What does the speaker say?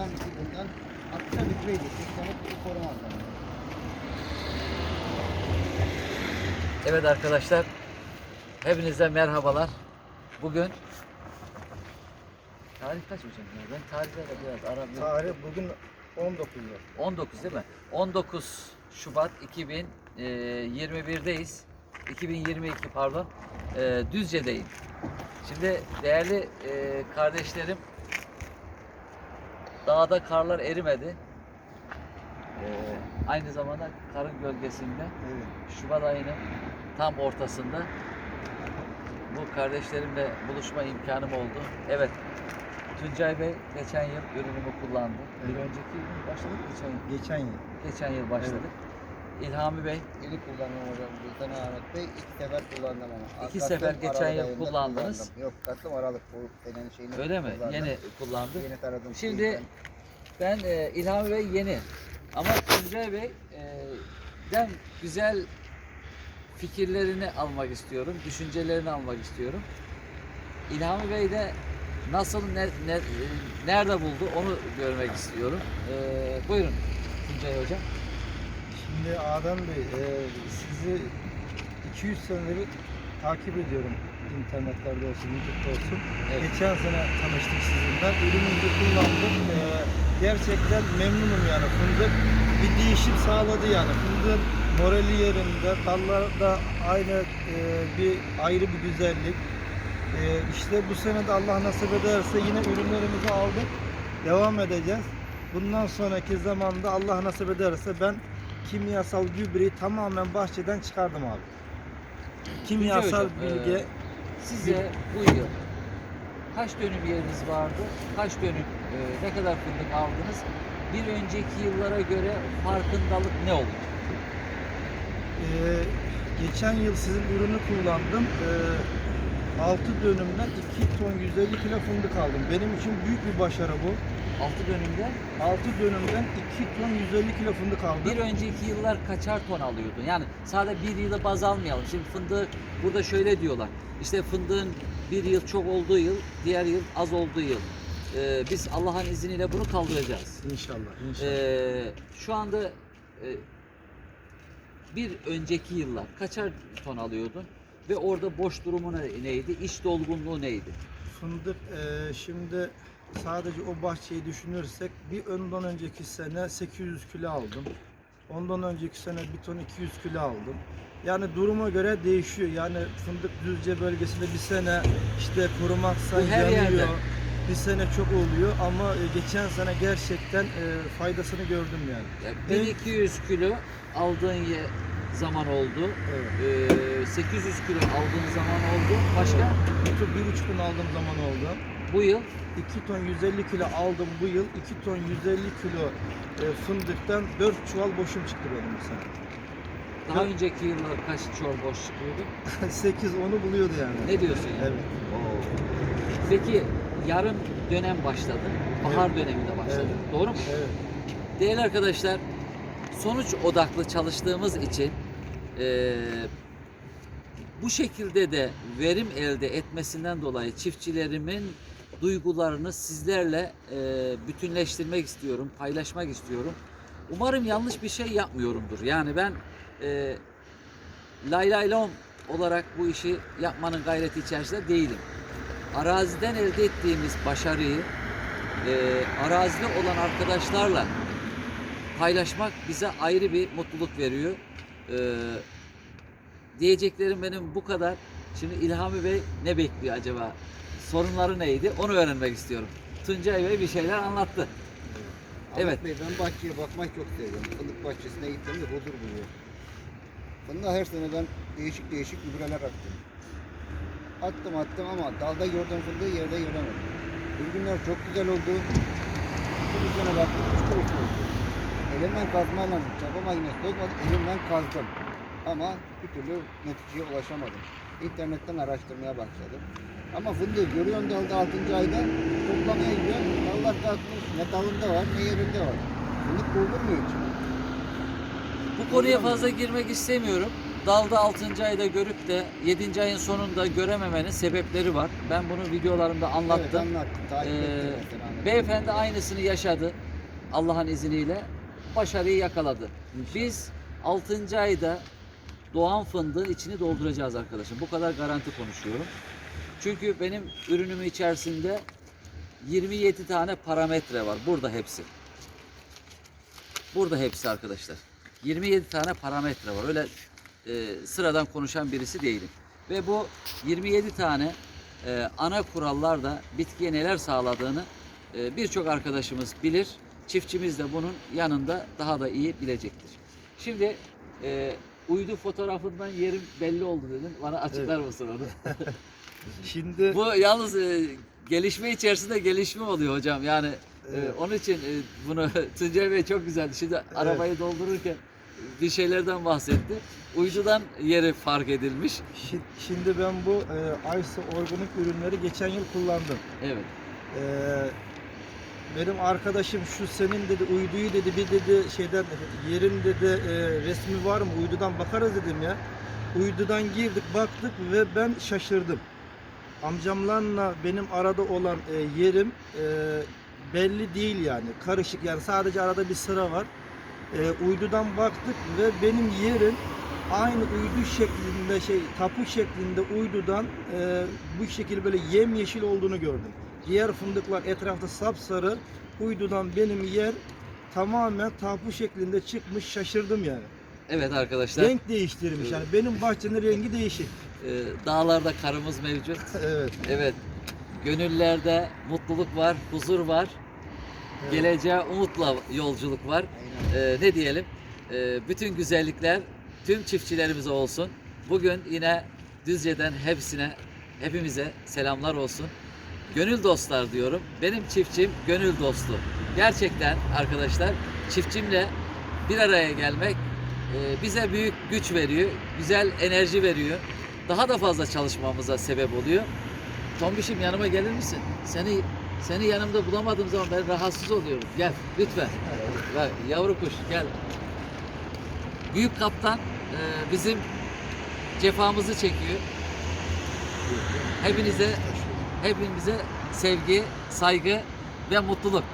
bundan bundan 60'a litreydi. 80'e bir korumazlar. Evet arkadaşlar, hepinize merhabalar. Bugün tarih kaç hocam ya? Ben tarihlerle biraz aram yok. Tarih bugün 19 yıl. 19 değil mi? 19 Şubat 2021'deyiz. 2022 pardon. Ee, Düzce'deyim. Şimdi değerli e, kardeşlerim dağda karlar erimedi. Ee, aynı zamanda karın gölgesinde Evet. Şubat ayının tam ortasında bu kardeşlerimle buluşma imkanım oldu. Evet, Tuncay Bey geçen yıl ürünümü kullandı. Bir Evet. önceki yıl başladık, geçen yıl. Geçen yıl. Geçen yıl başladık. İlhami Bey, İlk kullandım hocam. Sene Ahmet Bey iki sefer kullandım ama. İki Kasım, sefer geçen yıl kullandınız. kullandım. Yok Kasım Aralık bu senenin şeyini öyle mi? kullandım. Yeni kullandı. Yeni taradım. Şimdi ben e, İlhami Bey yeni. Ama Tuncay Bey e, den güzel fikirlerini almak istiyorum, düşüncelerini almak istiyorum. İlhami Bey de nasıl, ne, ne- nerede buldu onu görmek istiyorum. E, buyurun Tuncay Hocam. Şimdi Adem Bey, e, sizi 200 senedir takip ediyorum. internetlerde olsun, YouTube'da olsun. Evet. Geçen sene tanıştık sizinle. Ürününüzü kullandım. E, gerçekten memnunum yani. Fındık bir değişim sağladı yani. Fındığın morali yerinde, dallarda aynı e, bir ayrı bir güzellik. E, işte bu sene de Allah nasip ederse yine ürünlerimizi aldık. Devam edeceğiz. Bundan sonraki zamanda Allah nasip ederse ben kimyasal gübreyi tamamen bahçeden çıkardım abi. Kimyasal Hocam, bilgi e, Size bu yıl kaç dönüm yeriniz vardı? Kaç dönüm, e, ne kadar fındık aldınız? Bir önceki yıllara göre farkındalık ne oldu? Ee, geçen yıl sizin ürünü kullandım. Ee, 6 dönümden 2 ton 150 kilo fındık aldım. Benim için büyük bir başarı bu. 6 dönümde 6 dönümden 2 ton 150 kilo fındık aldım. bir önceki yıllar kaçar ton alıyordun? Yani sadece bir yılı baz almayalım. Şimdi fındığı burada şöyle diyorlar. İşte fındığın bir yıl çok olduğu yıl, diğer yıl az olduğu yıl. E, biz Allah'ın izniyle bunu kaldıracağız. İnşallah, inşallah. Ee, şu anda e, bir önceki yıllar kaçar ton alıyordun ve orada boş durumu ne- neydi? İç dolgunluğu neydi? Fındık e, şimdi sadece o bahçeyi düşünürsek bir ondan önceki sene 800 kilo aldım. Ondan önceki sene bir ton 200 kilo aldım. Yani duruma göre değişiyor. Yani fındık düzce bölgesinde bir sene işte kurumaksa her yanıyor. yerde. Bir sene çok oluyor ama e, geçen sene gerçekten e, faydasını gördüm yani. Evet. 1200 kilo aldığın ye zaman oldu. Evet. Ee, 800 kilo aldığın zaman oldu. Başka? Bir buçuk ton aldığım zaman oldu. Bu yıl 2 ton 150 kilo aldım bu yıl. 2 ton 150 kilo e, fındıktan 4 çuval boşum çıktı benim bu sene. daha önceki yıllar kaç çuval boş çıkıyordu? 8 onu buluyordu yani. Ne diyorsun? yani? Evet. Peki yarım dönem başladı. Bahar döneminde başladı. Evet. Doğru mu? Evet. Değerli arkadaşlar, sonuç odaklı çalıştığımız için eee, bu şekilde de verim elde etmesinden dolayı çiftçilerimin duygularını sizlerle eee, bütünleştirmek istiyorum, paylaşmak istiyorum. Umarım yanlış bir şey yapmıyorumdur. Yani ben eee lay lay lom olarak bu işi yapmanın gayreti içerisinde değilim. Araziden elde ettiğimiz başarıyı eee arazide olan arkadaşlarla paylaşmak bize ayrı bir mutluluk veriyor. Ee, diyeceklerim benim bu kadar. Şimdi İlhami Bey ne bekliyor acaba? Sorunları neydi? Onu öğrenmek istiyorum. Tuncay Bey bir şeyler anlattı. Ahmet Evet. Bey ben bahçeye bakmak çok seviyorum. Fındık bahçesine gittiğimde huzur buluyorum. Fındığa her sene ben değişik değişik gübreler attım. Attım attım ama dalda gördüğüm fındığı yerde göremedim. Ürünler çok güzel oldu. Bu sene baktım üç kuruş oldu. Elimden kazmayla, çapa makinesi olmadı, elimden kazdım. Ama bir türlü neticeye ulaşamadım. İnternetten araştırmaya başladım. Ama fındığı görüyorum dalda 6. ayda toplamaya gidiyorum. Dallar kalkmış, ne dalında var ne yerinde var. Fındık mu hiç? Bu konuya fazla girmek istemiyorum. dalda 6. ayda görüp de 7. ayın sonunda görememenin sebepleri var. Ben bunu videolarımda Evet, anlattım. anlattım. Takip Ee, ettim mesela. anlattım. Beyefendi aynısını yaşadı. Allah'ın izniyle başarıyı yakaladı. Biz 6. ayda doğan fındığın içini dolduracağız arkadaşım. Bu kadar garanti konuşuyorum. Çünkü benim ürünümün içerisinde 27 tane parametre var. Burada hepsi. Burada hepsi arkadaşlar. 27 tane parametre var. Öyle e, sıradan konuşan birisi değilim. Ve bu 27 tane e, ana kurallarda bitkiye neler sağladığını e, birçok arkadaşımız bilir. Çiftçimiz de bunun yanında daha da iyi bilecektir. Şimdi e, uydu fotoğrafından yerim belli oldu dedim. Bana açıklar mısın onu? Şimdi Bu yalnız e, gelişme içerisinde gelişme oluyor hocam. Yani e, Evet. onun için e, bunu Tuncay Bey çok güzeldi. Şimdi arabayı doldururken bir şeylerden bahsetti. Uydudan yeri fark edilmiş. şi- şimdi ben bu e, Aysa organik ürünleri geçen yıl kullandım. Evet. Ee, benim arkadaşım şu senin dedi uyduyu dedi bir dedi şeyden yerin dedi e, resmi var mı uydudan bakarız dedim ya. Uydudan girdik baktık ve ben şaşırdım. Amcamlarla benim arada olan e, yerim e, belli değil yani karışık yani sadece arada bir sıra var. E, uydudan baktık ve benim yerim aynı uydu şeklinde şey tapu şeklinde uydudan e, bu şekilde böyle yemyeşil olduğunu gördüm. Diğer fındıklar etrafta sapsarı. Uydudan benim yer tamamen tapu şeklinde çıkmış şaşırdım yani. Evet arkadaşlar. Renk değiştirmiş yani benim bahçenin rengi değişik. E, dağlarda karımız mevcut. Evet. Evet. Gönüllerde mutluluk var, huzur var. Evet. Geleceğe umutla yolculuk var. Ee, ne diyelim? Ee, bütün güzellikler tüm çiftçilerimize olsun. Bugün yine Düzce'den hepsine, hepimize selamlar olsun. Gönül dostlar diyorum. Benim çiftçim gönül dostu. Gerçekten arkadaşlar çiftçimle bir araya gelmek e, bize büyük güç veriyor, güzel enerji veriyor. Daha da fazla çalışmamıza sebep oluyor. Tombişim yanıma gelir misin? Seni seni yanımda bulamadığım zaman ben rahatsız oluyorum. Gel lütfen. Bak, yavru kuş gel. Büyük kaptan e, bizim cefamızı çekiyor. Hepinize hepinize sevgi, saygı ve mutluluk.